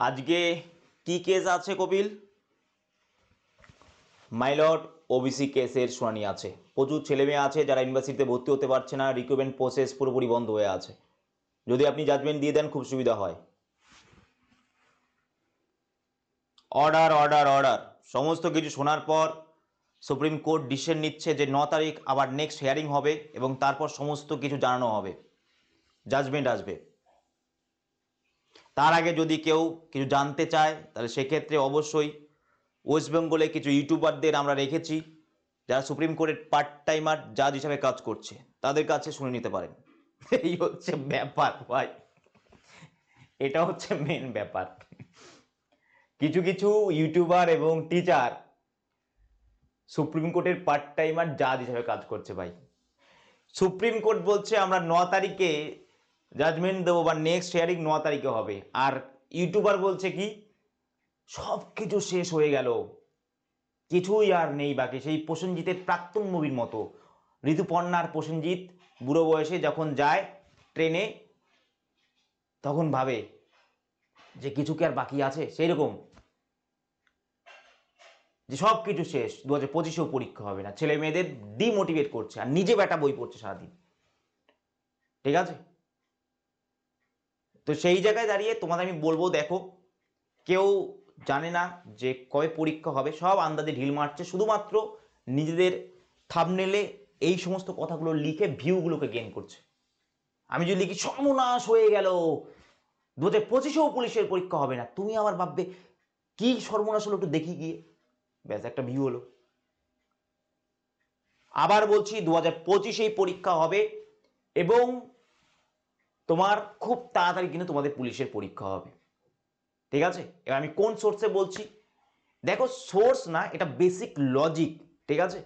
আজকে কি কেস আছে কপিল? মাইলট ওবিসি কেসের শুনানি আছে। প্রচুর ছেলেমেয়ে আছে যারা ইউনিভার্সিটিতে ভর্তি হতে পারছে না রিক্রুটমেন্ট প্রসেস পুরোপুরি বন্ধ হয়ে আছে। যদি আপনি জাজমেন্ট দিয়ে দেন, খুব সুবিধা হয়। অর্ডার অর্ডার অর্ডার সমস্ত কিছু শোনার পর সুপ্রিম কোর্ট ডিসিশন নিচ্ছে যে ন তারিখ আবার নেক্সট হিয়ারিং হবে এবং তারপর সমস্ত কিছু জানানো হবে। জাজমেন্ট আসবে। তার আগে যদি কেউ কিছু জানতে চায়, তাহলে সেক্ষেত্রে অবশ্যই ওয়েস্ট বেঙ্গলে কিছু ইউটিউবারদের আমরা রেখেছি, যারা সুপ্রিম কোর্টের পার্ট টাইমার জাজ হিসাবে কাজ করছে। তাদের কাছে শুনে নিতে পারেন। এই হচ্ছে ব্যাপার ভাই। এটা হচ্ছে মেন ব্যাপার। কিছু কিছু ইউটিউবার এবং টিচার সুপ্রিম কোর্টের পার্ট টাইমার জাজ হিসাবে কাজ করছে ভাই। সুপ্রিম কোর্ট বলছে আমরা ন তারিখে জাজমেন্ট দেবো বা নেক্সট হিয়ারিং ন তারিখে হবে। আর ইউটিউবার বলছে কি সব কিছু শেষ হয়ে গেল। কিছুই আর নেই বাকি। সেই প্রসেনজিতের প্রাক্তন মুভির মতো। ঋতুপর্ণার প্রসেনজিৎ বুড়ো বয়সে যখন যায় ট্রেনে, তখন ভাবে যে কিছু কি আর বাকি আছে? সেই রকম যে সব কিছু শেষ। দু হাজার পঁচিশেও পরীক্ষা হবে না। ছেলে মেয়েদের ডিমোটিভেট করছে। আর নিজে ব্যাটা বই পড়ছে সারাদিন। ঠিক আছে? তো সেই জায়গায় দাঁড়িয়ে তোমাদের আমি বলব, দেখো, কেউ জানে না যে কবে পরীক্ষা হবে, সব আন্দাজে ঢিল মারছে, শুধুমাত্র নিজেদের থামনেলে এই সমস্ত কথাগুলো লিখে ভিউগুলোকে গেন করছে। আমি যদি লিখি, সর্বনাশ হয়ে গেল দু হাজার পঁচিশেও পুলিশের পরীক্ষা হবে না, তুমি আবার ভাববে, কি সর্বনাশ হলো একটু দেখি গিয়ে। ব্যাস, একটা ভিউ হলো। আবার বলছি দু হাজার পঁচিশেই পরীক্ষা হবে, এবং তোমার খুব তাড়াতাড়ি কিন্তু তোমাদের পুলিশের পরীক্ষা হবে। ঠিক আছে? এবার আমি কোন সোর্সে বলছি? দেখো সোর্স না, এটা বেসিক লজিক ঠিক আছে?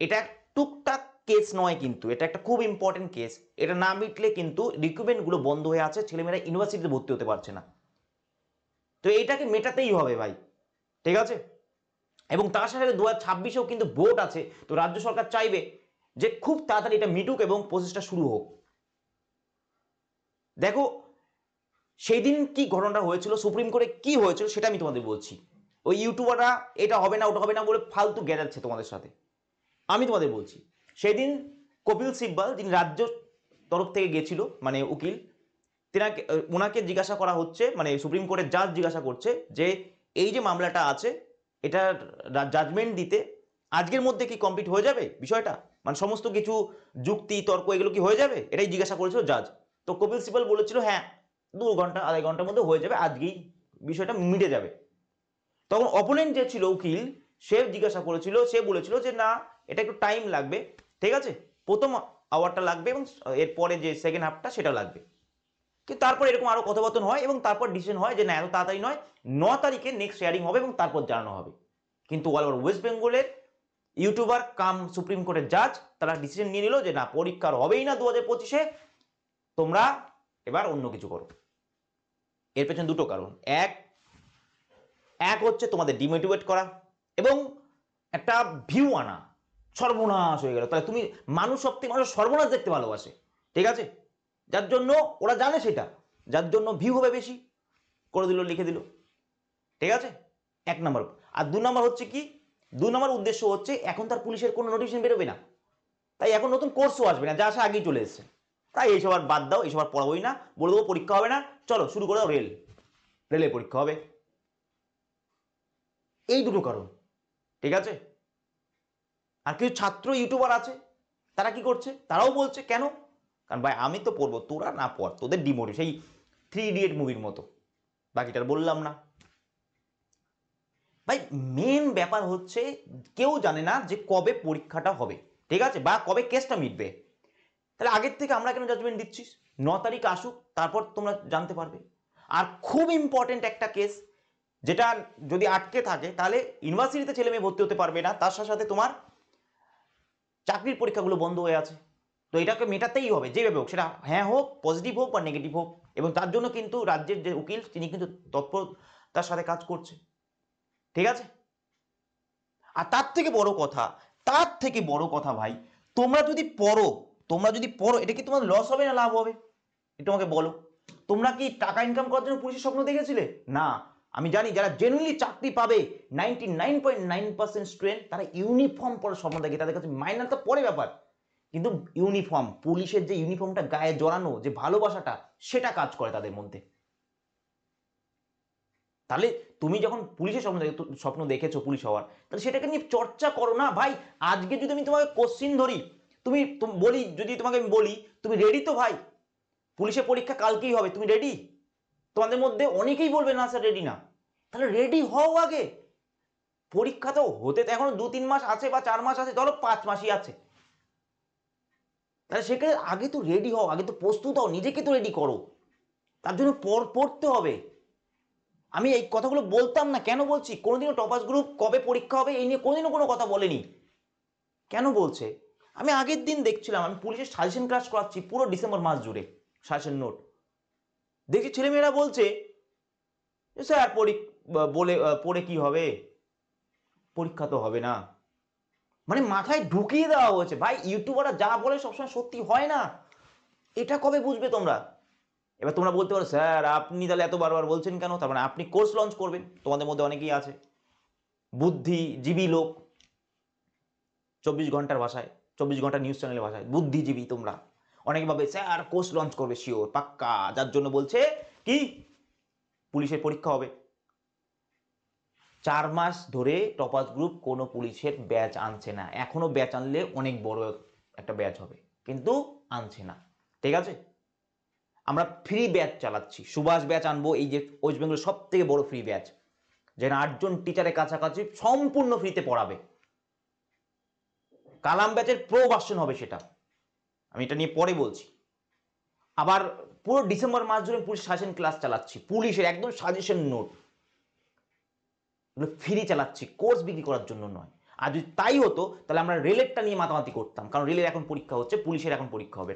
এটা টুকটাক কেস নয় কিন্তু, এটা একটা খুব ইম্পর্টেন্ট কেস এটা না মিটলে কিন্তু রিক্রুটমেন্টগুলো বন্ধ হয়ে আছে, ছেলেমেয়েরা ইউনিভার্সিটিতে ভর্তি হতে পারছে না। তো এইটাকে মেটাতেই হবে ভাই, ঠিক আছে? এবং তার সাথে দু হাজার ছাব্বিশেও কিন্তু ভোট আছে, তো রাজ্য সরকার চাইবে যে খুব তাড়াতাড়ি এটা মিটুক এবং প্রসেসটা শুরু হোক। দেখো সেই দিন কি ঘটনাটা হয়েছিল, সুপ্রিম কোর্টে কি হয়েছিল সেটা আমি তোমাদের বলছি। ওই ইউটিউবাররা এটা হবে না, ওটা হবে না বলে ফালতু গেজাচ্ছে তোমাদের সাথে। আমি তোমাদের বলছি, সেদিন কপিল সিব্বাল, যিনি রাজ্য তরফ থেকে গেছিল মানে উকিল, তেনাকে ওনাকে জিজ্ঞাসা করা হচ্ছে মানে সুপ্রিম কোর্টের জাজ জিজ্ঞাসা করছে যে, এই যে মামলাটা আছে এটা জাজমেন্ট দিতে আজকের মধ্যে কি কমপ্লিট হয়ে যাবে বিষয়টা? মানে সমস্ত কিছু যুক্তি, তর্ক এগুলো কি হয়ে যাবে? এটাই জিজ্ঞাসা করেছিল জাজ তো কপিল সিবাল বলেছিল হ্যাঁ দু ঘণ্টা, আড়াই ঘণ্টার মধ্যে হয়ে যাবে, আজকেই বিষয়টা মিটে যাবে। তখন অপোনেন্ট যে ছিল উকিল, সে জিজ্ঞাসা করেছিল, সে বলেছিল যে, না, এটা একটু টাইম লাগবে, ঠিক আছে? প্রথম আওয়ারটা লাগবে এবং এরপরে যে সেকেন্ড হাফটা সেটা লাগবে। কিন্তু তারপর এরকম আরও কথাবার্তা হয় এবং তারপর ডিসিশন হয় যে, না, এত তাড়াতাড়ি নয়, ন তারিখে নেক্সট শেয়ারিং হবে এবং তারপর জানানো হবে। কিন্তু অল ওভার ওয়েস্ট বেঙ্গলের ইউটিউবার কাম সুপ্রিম কোর্টের জাজ তারা ডিসিশন নিয়ে নিল যে, না পরীক্ষার হবেই না দু হাজার পঁচিশে তোমরা এবার অন্য কিছু করো। এর পেছনে দুটো কারণ। এক এক হচ্ছে তোমাদের ডিমোটিভেট করা এবং একটা ভিউ আনা। সর্বনাশ হয়ে গেল। তাহলে তুমি মানুষ থেকে মানুষ সর্বনাশ দেখতে ভালোবাসে। ঠিক আছে? যার জন্য ওরা জানে সেটা। যার জন্য ভিউ হবে বেশি। করে দিল, লিখে দিল। ঠিক আছে? এক নম্বর। আর দু নম্বর হচ্ছে কি? দু নম্বর উদ্দেশ্য হচ্ছে এখন তার পুলিশের কোনো নোটিফিকেশন বেরোবে না। তাই এখন নতুন কোর্সও আসবে না। যা আসা আগেই চলে এসছে। তাই এইসব আর বাদ দাও এইসব আর পড়াবোই না, বলে দেবো পরীক্ষা হবে না, চলো শুরু করে দাও রেল। রেলের পরীক্ষা হবে। এই দুটো কারণ, ঠিক আছে? আর কিছু ছাত্র ইউটিউবার আছে, তারা কি করছে? তারাও বলছে, কেন? কারণ ভাই, আমি তো পড়ব, তোরা না পড়, তোদের ডিমোটিভ সেই থ্রি ইডিয়েট মুভির মতো। বাকিটা আর বললাম না। ভাই মেন ব্যাপার হচ্ছে, কেউ জানে না যে কবে পরীক্ষাটা হবে, ঠিক আছে? বা কবে কেসটা মিটবে। তাহলে আগের থেকে আমরা কেন জাজমেন্ট দিচ্ছিস? ন তারিখ আসুক, তারপর তোমরা জানতে পারবে। আর খুব ইম্পর্টেন্ট একটা কেস যেটা যদি আটকে থাকে, তাহলে ইউনিভার্সিটিতে ছেলে মেয়ে ভর্তি হতে পারবে না, তার সাথে সাথে তোমার চাকরির পরীক্ষাগুলো বন্ধ হয়ে আছে। তো এটাকে মেটাতেই হবে, যেভাবে হোক, সেটা হ্যাঁ হোক পজিটিভ হোক বা নেগেটিভ হোক। এবং তার জন্য কিন্তু রাজ্যের যে উকিল, তিনি কিন্তু তৎপরতার সাথে কাজ করছে। ঠিক আছে? আর তার থেকে বড় কথা, তার থেকে বড় কথা ভাই, তোমরা যদি পড়ো তোমরা যদি পড়ো, এটা কি তোমার লস হবে না লাভ হবে? এটা আমাকে বলো। তোমরা কি টাকা ইনকাম করার জন্য পুলিশের স্বপ্ন দেখেছিলে? না। আমি জানি যারা জেনুইনলি চাকরি পাবে ninety nine point nine percent student তারা ইউনিফর্ম পরে স্বপ্ন দেখে। তাদের কাছে মাইনার তো পরে ব্যাপার। কিন্তু ইউনিফর্ম পুলিশের যে ইউনিফর্মটা গায়ে জড়ানো, যে ভালোবাসাটা, সেটা কাজ করে তাদের মধ্যে। তাহলে তুমি যখন পুলিশের স্বপ্ন স্বপ্ন দেখেছ পুলিশ হওয়ার, তাহলে সেটাকে নিয়ে চর্চা করো না। ভাই, আজকে যদি আমি তোমাকে কোশ্চিন ধরি তুমি বলি, যদি তোমাকে আমি বলি, তুমি রেডি তো ভাই? পুলিশের পরীক্ষা কালকেই হবে, তুমি রেডি তোমাদের মধ্যে অনেকেই বলবে, না স্যার রেডি না। তাহলে রেডি হও আগে। পরীক্ষা তো হতে এখনও দু তিন মাস আছে বা চার মাস আছে, ধরো পাঁচ মাসই আছে। তাহলে সেক্ষেত্রে আগে তো রেডি হও, আগে তো প্রস্তুত হও, নিজেকে তো রেডি করো। তার জন্য পড় পড়তে হবে। আমি এই কথাগুলো বলতাম না, কেন বলছি? কোনোদিনও টপাস গ্রুপ কবে পরীক্ষা হবে, এই নিয়ে কোনোদিনও কোনো কথা বলেনি। কেন বলছে? আমি আগের দিন দেখছিলাম, আমি পুলিশের সাজেশন ক্লাস করাচ্ছি পুরো ডিসেম্বর মাস জুড়ে, সাজেশন নোট। দেখছি ছেলেমেয়েরা বলছে স্যার পরী- বলে পড়ে কি হবে? পরীক্ষা তো হবে না। মানে মাথায় ঢুকিয়ে দেওয়া হয়েছে, ভাই, ইউটিউবাররা যা বলে সবসময় সত্যি হয় না। এটা কবে বুঝবে তোমরা? এবার তোমরা বলতে পারো, স্যার, আপনি তাহলে এত বারবার বলছেন কেন? তার মানে আপনি কোর্স লঞ্চ করবেন, তোমাদের মধ্যে অনেকেই আছে। বুদ্ধিজীবী লোক, চব্বিশ ঘণ্টার ভাষায়। চব্বিশ ঘণ্টা নিউজ চ্যানেলের ভাষায়। বুদ্ধিজীবী তোমরা। অনেকে ভাবে, স্যার কোর্স লঞ্চ করবে শিওর পাক্কা। যার জন্য বলছে কি? পুলিশের পরীক্ষা হবে। চার মাস ধরে টপাস গ্রুপ কোনো পুলিশের ব্যাচ আনছে না। এখনও ব্যাচ আনলে অনেক বড় একটা ব্যাচ হবে। কিন্তু আনছে না। ঠিক আছে? আমরা ফ্রি ব্যাচ চালাচ্ছি। সুভাষ ব্যাচ আনব, এই যে ওয়েস্ট বেঙ্গলের সব থেকে বড় ফ্রি ব্যাচ যেখানে আটজন টিচারের কাছাকাছি সম্পূর্ণ ফ্রিতে পড়াবে। কালাম ব্যাচের প্রো ভার্সন হবে সেটা। আমি এটা নিয়ে পরে বলছি। আবার পুরো ডিসেম্বর মাস ধরে পুলিশ সাজেশন ক্লাস চালাচ্ছি। পুলিশের একদম সাজেশন নোট ফ্রি চালাচ্ছি কোর্স বিক্রি করার জন্য নয়। আর যদি তাই হতো, তাহলে আমরা রেলেরটা নিয়ে মাতামাতি করতাম। কারণ রেলের এখন পরীক্ষা হচ্ছে, পুলিশের এখন পরীক্ষা হবে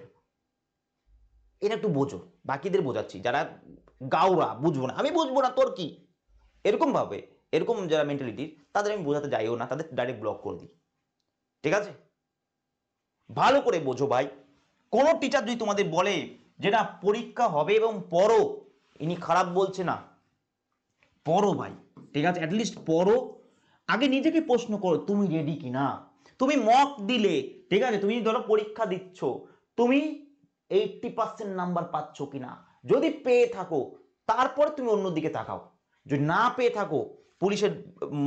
এটা একটু বোঝো, বাকিদের বোঝাচ্ছি। যারা গাওরা বুঝব না। আমি বুঝব না, তোর কি? এরকম ভাবে এরকম যারা মেন্টালিটির তাদের আমি বোঝাতে যাইও না, তাদের ডাইরেক্ট ব্লক করে দিই। ঠিক আছে? ভালো করে বোঝো ভাই। কোনো টিচার যদি তোমাদের বলে যে না, পরীক্ষা হবে এবং পড়ো, ইনি খারাপ বলছে না। পড়ো ভাই, ঠিক আছে? অ্যাটলিস্ট পড়ো। আগে নিজেকে প্রশ্ন করো, তুমি রেডি কি না তুমি মক দিলে, ঠিক আছে? তুমি ধরো পরীক্ষা দিচ্ছ, তুমি এইটটি পার্সেন্ট নাম্বার পাচ্ছ কিনা? যদি পেয়ে থাকো, তারপর তুমি অন্যদিকে তাকাও। যদি না পেয়ে থাকো পুলিশের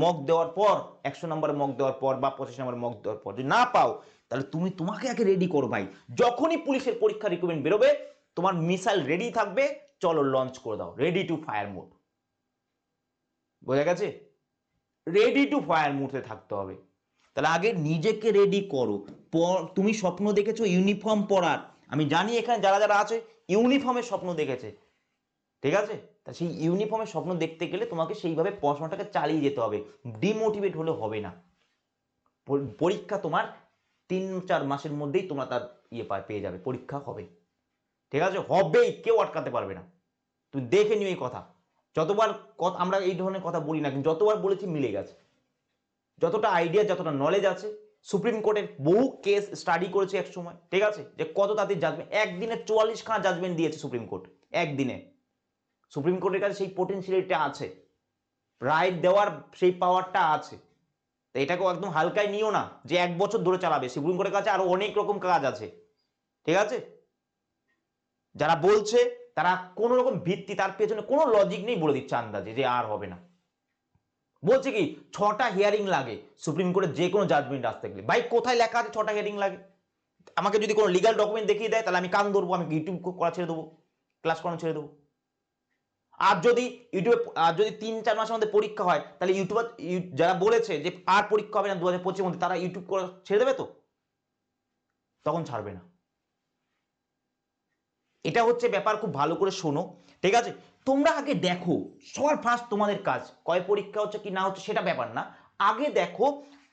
মক দেওয়ার পর, একশো নম্বর মক দেওয়ার পর বা পঁচিশ নম্বর মক দেওয়ার পর যদি না পাও, তাহলে তুমি তোমাকে আগে রেডি করো ভাই। যখনই পুলিশের পরীক্ষা রিক্রুটমেন্ট বেরোবে, তোমার মিসাইল রেডি থাকবে, চলো লঞ্চ করে দাও। রেডি টু ফায়ার মোড বোঝা গেছে? রেডি টু ফায়ার মুডে থাকতে হবে। তাহলে আগে নিজেকে রেডি করো। তুমি স্বপ্ন দেখেছ ইউনিফর্ম পরার। আমি জানি এখানে যারা যারা আছে ইউনিফর্মের স্বপ্ন দেখেছে। ঠিক আছে? তা সেই ইউনিফর্মের স্বপ্ন দেখতে গেলে তোমাকে সেইভাবে পড়াশোনাটাকে চালিয়ে যেতে হবে। ডিমোটিভেট হলে হবে না। পরীক্ষা তোমার তিন, চার মাসের মধ্যেই তোমরা তার ইয়ে পেয়ে যাবে। পরীক্ষা হবে। ঠিক আছে? হবেই, কেউ আটকাতে পারবে না। তুমি দেখে নিও এই কথা। যতবার আমরা এই ধরনের কথা বলি না কিন্তু যতবার বলেছি মিলে গেছে। যতটা আইডিয়া যতটা নলেজ আছে সুপ্রিম কোর্টের বহু কেস স্টাডি করেছে এক সময়। ঠিক আছে? যে কত তাদের জাজমেন্ট একদিনে চুয়াল্লিশ খানা জাজমেন্ট দিয়েছে সুপ্রিম কোর্ট একদিনে। সুপ্রিম কোর্টের কাছে সেই পোটেন্সিয়ালিটা আছে। রায় দেওয়ার সেই পাওয়ারটা আছে। তো এটাকেও একদম হালকায় নিও না, যে এক বছর ধরে চালাবে। সুপ্রিম কোর্টের কাছে আরও অনেক রকম কাজ আছে। ঠিক আছে? যারা বলছে, তারা কোনো রকম ভিত্তি, তার পেছনে কোনো লজিক নেই বলে দিচ্ছে আন্দাজে, যে আর হবে না। বলছে কি, ছটা হিয়ারিং লাগে সুপ্রিম কোর্টের যে কোনো জাজমেন্ট আসতে গেলে। ভাই, কোথায় লেখা আছে ছটা হিয়ারিং লাগে? আমাকে যদি কোনো লিগাল ডকুমেন্ট দেখিয়ে দেয়, তাহলে আমি কান ধরবো, আমি ইউটিউব করা ছেড়ে দেবো ক্লাস করানো ছেড়ে দেবো। আর যদি ইউটিউবে, আর যদি তিন চার মাসের মধ্যে পরীক্ষা হয়, তাহলে ইউটিউবার যারা বলেছে যে আর পরীক্ষা হবে না দু হাজার পঁচিশের মধ্যে, তারা ইউটিউব করে ছেড়ে দেবে তো? তখন ছাড়বে না। এটা হচ্ছে ব্যাপার, খুব ভালো করে শোনো, ঠিক আছে? তোমরা আগে দেখো, সবার ফার্স্ট তোমাদের কাজ, কয় পরীক্ষা হচ্ছে কি না হচ্ছে সেটা ব্যাপার না। আগে দেখো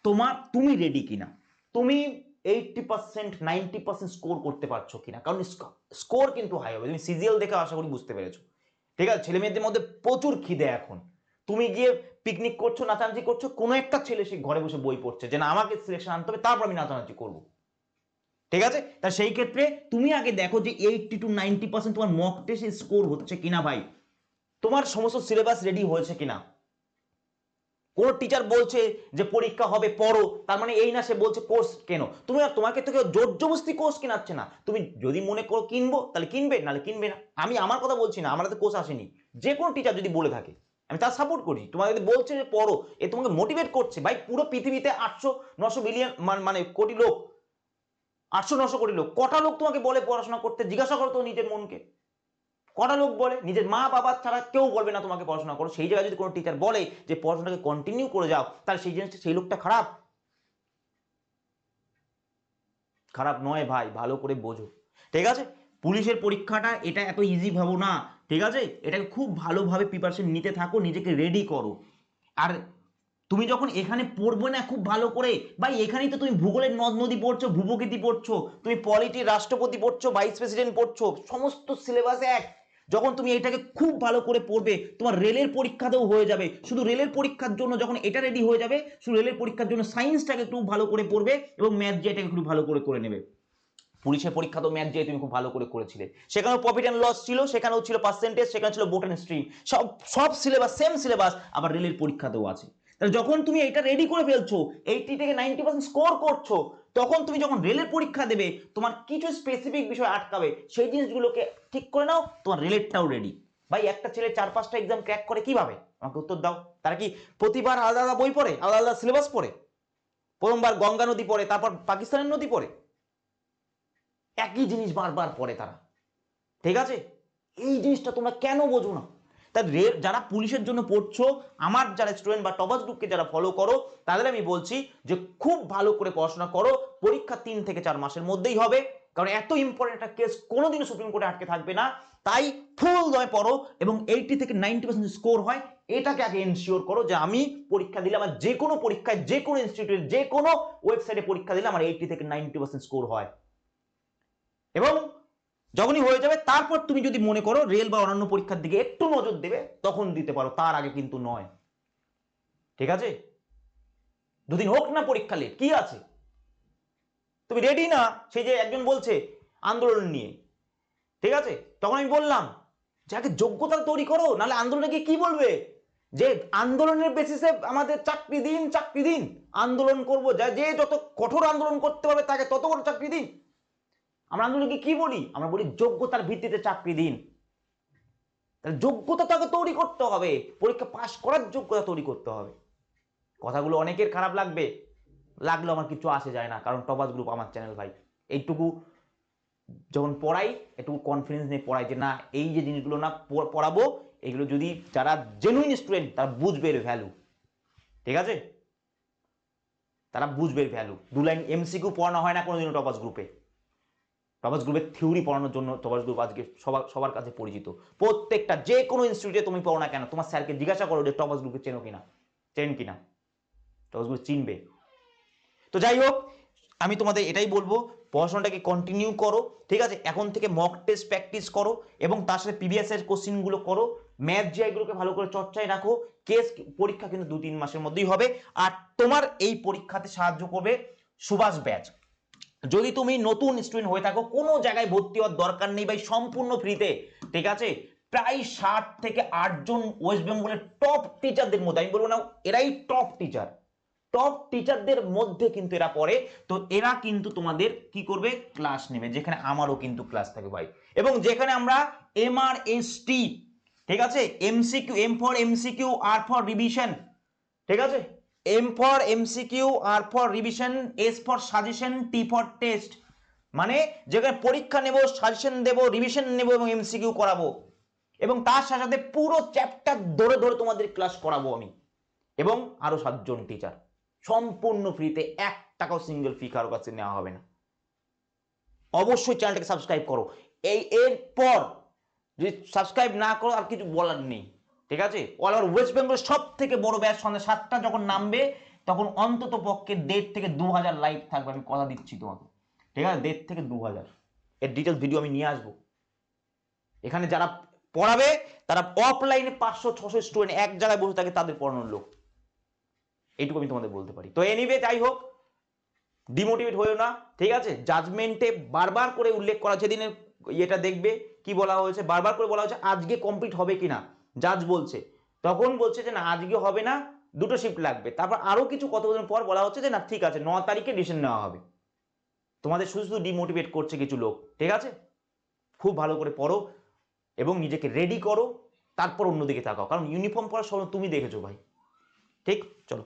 তোমার, তুমি রেডি কিনা। তুমি eighty percent ninety percent score করতে পারছ কিনা। কারণ স্কোর কিন্তু হাই হবে। তুমি সিজিএল দেখে আশা করি বুঝতে পেরেছ। ঠিক আছে? ছেলে মেয়েদের মধ্যে প্রচুর খিদে এখন। তুমি গিয়ে পিকনিক করছ, নাচানাচি করছ, কোনো একটা ছেলে সে ঘরে বসে বই পড়ছে যে, না, আমাকে সিলেকশন আনতে হবে, তারপর আমি নাচানাচি করব। ঠিক আছে? তা সেই ক্ষেত্রে তুমি আগে দেখো যে এইটটি টু নাইনটি পার্সেন্ট তোমার মক টেস্ট স্কোর হচ্ছে কিনা ভাই? তোমার সমস্ত সিলেবাস রেডি হয়েছে কিনা? কোন টিচার বলছে যে পরীক্ষা হবে, পড়ো। তার মানে এই না সে বলছে কোর্স কেন? তুমি তোমাকে তো কেউ জোর জবস্তি কোর্স কেনাচ্ছে না। তুমি যদি মনে করো কিনবো, তাহলে কিনবে, নাহলে কিনবে না। আমি আমার কথা বলছি না, আমার তো কোর্স আসেনি। যে কোনো টিচার যদি বলে থাকে, আমি তার সাপোর্ট করি। তোমাকে যদি বলছে যে পড়ো, এ তোমাকে মোটিভেট করছে, ভাই পুরো পৃথিবীতে আটশো নশো বিলিয়ন মানে কোটি লোক, আটশো নশো কোটি লোক, কটা লোক তোমাকে বলে পড়াশোনা করতে? জিজ্ঞাসা করো তো নিজের মনকে। কটা লোক বলে? নিজের মা বাবা ছাড়া কেউ বলবে না তোমাকে পড়াশোনা করো। সেই জায়গায় যদি কোনো টিচার বলে যে পড়াশোনাকে কন্টিনিউ করে যাও, তাহলে সেই জিনিসটা সেই লোকটা খারাপ? খারাপ নয় ভাই, ভালো করে বোঝো। ঠিক আছে? পুলিশের পরীক্ষাটা এটা এত ইজি ভাবো না। ঠিক আছে? এটাকে খুব ভালোভাবে প্রিপারেশন নিতে থাকো, নিজেকে রেডি করো। আর তুমি যখন এখানে পড়বে না খুব ভালো করে, ভাই, এখানেই তো তুমি ভূগোলের নদ নদী পড়ছো ভূপ্রকৃতি পড়ছো, তুমি পলিটি রাষ্ট্রপতি পড়ছো ভাইস প্রেসিডেন্ট পড়ছো, সমস্ত সিলেবাস এক। যখন তুমি এটাকে খুব ভালো করে পড়বে, তোমার রেলের পরীক্ষাতেও হয়ে যাবে। শুধু রেলের পরীক্ষার জন্য যখন এটা রেডি হয়ে যাবে, শুধু রেলের পরীক্ষার জন্য সায়েন্সটাকে একটু ভালো করে পড়বে এবং ম্যাথ যেটাকে একটু ভালো করে করে নেবে। পুলিশের পরীক্ষা তো ম্যাথ যে তুমি খুব ভালো করে করেছিলে। সেখানেও প্রফিট অ্যান্ড লস ছিল, সেখানেও ছিল পার্সেন্টেজ সেখানে ছিল বোট অ্যান্ড স্ট্রিম সব সব সিলেবাস সেম সিলেবাস আবার রেলের পরীক্ষাতেও আছে। তাহলে যখন তুমি এটা রেডি করে ফেলছো এইটি থেকে নাইনটি পার্সেন্ট স্কোর করছ তখন তুমি যখন রেলের পরীক্ষা দেবে, তোমার কিছু স্পেসিফিক বিষয় আটকাবে, সেই জিনিসগুলোকে ঠিক করে নাও, তোমার রেলেরটাও রেডি ভাই, একটা ছেলে চার, পাঁচটা এক্সাম ক্র্যাক করে কীভাবে? আমাকে উত্তর দাও। তারা কি প্রতিবার আলাদা আলাদা বই পড়ে? আলাদা আলাদা সিলেবাস পড়ে? প্রথমবার গঙ্গা নদী পড়ে, তারপর পাকিস্তানের নদী পড়ে? একই জিনিস বারবার পড়ে তারা। ঠিক আছে? এই জিনিসটা তোমরা কেন বোঝো না? তা রে যারা পুলিশের জন্য পড়ছো, আমার যারা স্টুডেন্ট বা টপাস গ্রুপকে যারা ফলো করো, তাদের আমি বলছি যে খুব ভালো করে পড়াশোনা করো। পরীক্ষা তিন থেকে চার মাসের মধ্যেই হবে। কারণ এত ইম্পর্টেন্ট একটা কেস কোনোদিনও সুপ্রিম কোর্টে আটকে থাকবে না। তাই ফুল দয় পড়ো এবং এইটি থেকে নাইনটি পার্সেন্ট স্কোর হয়। এটাকে আগে এনশিওর করো যে আমি পরীক্ষা দিলে আমার যে কোনো পরীক্ষায়, যে কোনো ইনস্টিটিউটে যে কোনো ওয়েবসাইটে পরীক্ষা দিলে আমার এইটি থেকে নাইনটি পার্সেন্ট স্কোর হয়। এবং যখনই হয়ে যাবে, তারপর তুমি যদি মনে করো রেল বা অন্যান্য পরীক্ষার দিকে একটু নজর দেবে, তখন দিতে পারো। তার আগে কিন্তু নয়। ঠিক আছে? দুদিন হোক না পরীক্ষা লেট কি আছে? তুমি রেডি না? সেই যে একজন বলছে, আন্দোলন নিয়ে। ঠিক আছে? তখন আমি বললাম যাকে যোগ্যতা তৈরি করো, নাহলে আন্দোলনে গিয়ে কি বলবে? যে আন্দোলনের বেসিসে আমাদের চাকরি দিন চাকরি দিন। আন্দোলন করব, যা, যে যত কঠোর আন্দোলন করতে পারবে, তাকে তত বড় চাকরি দিন। আমরা আন্দোলনকে কি বলি? আমরা বলি যোগ্যতার ভিত্তিতে চাকরি দিন। তাহলে যোগ্যতা তাকে তৈরি করতে হবে। পরীক্ষা পাশ করার যোগ্যতা তৈরি করতে হবে। কথাগুলো অনেকের খারাপ লাগবে। লাগলেও আমার কিছু আসে যায় না, কারণ টপাস গ্রুপ আমার চ্যানেল ভাই। এইটুকু যখন পড়াই একটু কনফিডেন্স নিয়ে পড়াই যে না, এই যে জিনিসগুলো না পড়াবো, এগুলো যদি যারা জেনুইন স্টুডেন্ট তারা বুঝবে এর ভ্যালু ঠিক আছে? তারা বুঝবে ভ্যালু দু লাইন এমসিকিউ পড়ানো হয় না কোনোদিনও টপাস গ্রুপে টপাস গ্রুপের থিওরি পড়ানোর জন্য টপাস গ্রুপ আজকে সবার সবার কাছে পরিচিত। প্রত্যেকটা যে কোনো ইনস্টিটিউটে তুমি পড়ো না কেন, তোমার স্যারকে জিজ্ঞাসা করো যে টপাস গ্রুপে চেনো কিনা, চেন কিনা টপাস গ্রুপ চিনবে। তো যাই হোক, আমি তোমাদের এটাই বলব, পড়াশোনাটাকে কন্টিনিউ করো, ঠিক আছে? এখন থেকে মক টেস্ট প্র্যাকটিস করো এবং তার সাথে প্রিভিয়াস এর কোশ্চিনগুলো করো ম্যাথ জিআইগুলোকে ভালো করে চর্চায় রাখো কেস পরীক্ষা কিন্তু দু তিন মাসের মধ্যেই হবে, আর তোমার এই পরীক্ষাতে সাহায্য করবে সুভাষ ব্যাচ যদি তুমি নতুন স্টুডেন্ট হয়ে থাকো, কোনো জায়গায় ভর্তি হওয়ার দরকার নেই ভাই, সম্পূর্ণ ফ্রিতে ঠিক আছে? প্রায় ষাট থেকে আটজন ওয়েস্ট বেঙ্গলের টপ টিচারদের মধ্যে, আমি বলব না, এরাই টপ টিচার টপ টিচারদের মধ্যে কিন্তু এরা পড়ে, তো এরা কিন্তু তোমাদের কি করবে? ক্লাস নেবে, যেখানে আমারও কিন্তু ক্লাস থাকে ভাই। এবং যেখানে আমরা এম আর এস টি ঠিক আছে? MCQ M for MCQ R for revision ঠিক আছে? M for MCQ R for revision S for suggestion T for test মানে যেখানে পরীক্ষা নেব সাজেশন দেব রিভিশন নেব এবং এমসিকিউ করাবো। এবং তার সাথে সাথে পুরো চ্যাপ্টার ধরে ধরে তোমাদের ক্লাস করাবো আমি। এবং আরও সাতজন টিচার সম্পূর্ণ ফ্রিতে এক টাকাও সিঙ্গেল ফি কারও কাছে নেওয়া হবে না। অবশ্যই চ্যানেলটাকে সাবস্ক্রাইব করো। এই এরপর যদি সাবস্ক্রাইব না করো, আর কিছু বলার নেই। ঠিক আছে? অল ওভার ওয়েস্ট বেঙ্গল সব থেকে বড় ব্যাচ সন্ধ্যা সাতটা যখন নামবে, তখন অন্তত পক্ষে দেড় থেকে দু হাজার লাইভ থাকবে, আমি কথা দিচ্ছি তোমাকে। ঠিক আছে? দেড় থেকে দু হাজার এর ডিটেলস ভিডিও আমি নিয়ে আসব। এখানে যারা পড়াবে, তারা অফলাইনে পাঁচশো, ছশো স্টুডেন্ট এক জায়গায় বসে থাকে, তাদের পড়ানোর লোক। এইটুকু আমি তোমাদের বলতে পারি। তো এনিওয়ে যাই হোক ডিমোটিভেট হয়েও না, ঠিক আছে? জাজমেন্টে বারবার করে উল্লেখ করা সেদিনের ইয়েটা দেখবে, কি বলা হয়েছে? বারবার করে বলা হয়েছে, আজকে কমপ্লিট হবে কিনা? জাজ বলছে। তখন বলছে যে, না, আজকে হবে না, দুটো শিফট লাগবে। তারপর আরও কিছু কতদিন পর বলা হচ্ছে যে, না, ঠিক আছে, ন তারিখে ডিসিশন নেওয়া হবে। তোমাদের শুধু শুধু ডিমোটিভেট করছে কিছু লোক, ঠিক আছে? খুব ভালো করে পড়ো এবং নিজেকে রেডি করো, তারপর অন্যদিকে তাকাও। কারণ ইউনিফর্ম পরার সময় তুমি দেখেছ ভাই। ঠিক? চলো।